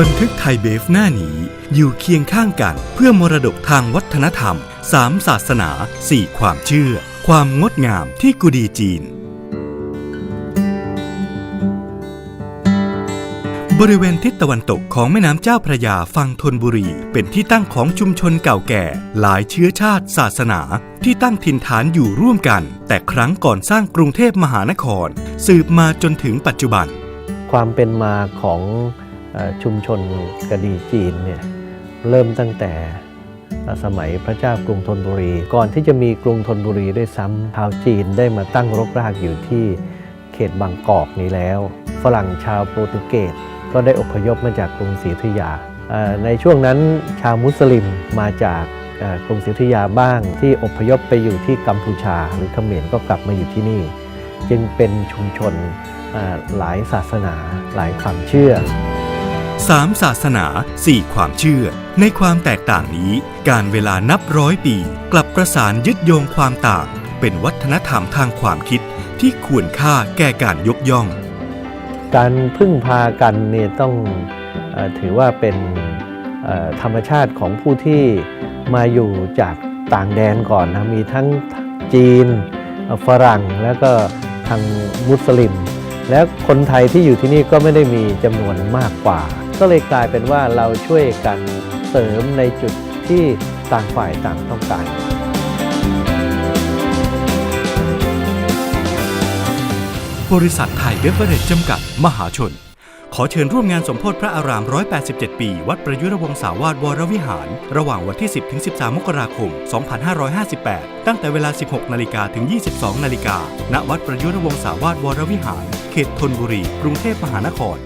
บันทึกไทยเบฟหน้านี้อยู่เคียงข้างกันเพื่อมรดกทางวัฒนธรรมสามศาสนาสี่ความเชื่อ ความงดงามที่กุดีจีน บริเวณทิศตะวันตกของแม่น้ำเจ้าพระยาฝั่งธนบุรี เป็นที่ตั้งของชุมชนเก่าแก่ หลายเชื้อชาติศาสนาที่ตั้งถิ่นฐานอยู่ร่วมกัน แต่ครั้งก่อนสร้างกรุงเทพมหานคร สืบมาจนถึงปัจจุบัน ความเป็นมาของ ชุมชนกะดีจีนเนี่ยเริ่มตั้งแต่สมัยพระเจ้ากรุงธนบุรี ก่อนที่จะมีกรุงธนบุรีได้ซ้ำชาวจีนได้มาตั้งรกรากอยู่ที่เขตบางกอกนี้แล้ว ฝรั่งชาวโปรตุเกสก็ได้อพยพมาจากกรุงศรีอยุธยา ในช่วงนั้นชาวมุสลิมมาจากกรุงศรีอยุธยาบ้างที่อพยพไปอยู่ที่กัมพูชา หรือเขมรก็กลับมาอยู่ที่นี่ จึงเป็นชุมชนหลายศาสนาหลายความเชื่อ สามศาสนาสี่ความเชื่อ ในความแตกต่างนี้ การเวลานับร้อยปี กลับประสานยึดโยงความต่าง เป็นวัฒนธรรมทางความคิดที่ควรค่าแก่การยกย่อง การพึ่งพากันเนี่ยต้องอถือว่าเป็นธรรมชาติของผู้ที่มาอยู่จากต่างแดนก่อนนะมีทั้งจีนฝรั่งแล้วก็ทางมุสลิม และคนไทยที่อยู่ที่นี่ก็ไม่ได้มีจำนวนมากกว่า ก็เลยกลายเป็นว่าเราช่วยกันเสริมในจุดที่ต่างฝ่ายต่างต้องการบริษัทไทยเบเวอเรจจำกัด มหาชน ขอเชิญร่วมงานสมโพธิพระอาราม 187 ปี วัดประยุรวงศาวาสวรวิหาร ระหว่างวันที่ 10 ถึง 13 มกราคม 2558 ตั้งแต่เวลา 16 นาฬิกาถึง 22 นาฬิกาณวัดประยุรวงศาวาสวรวิหาร เขตธนบุรี กรุงเทพมหานคร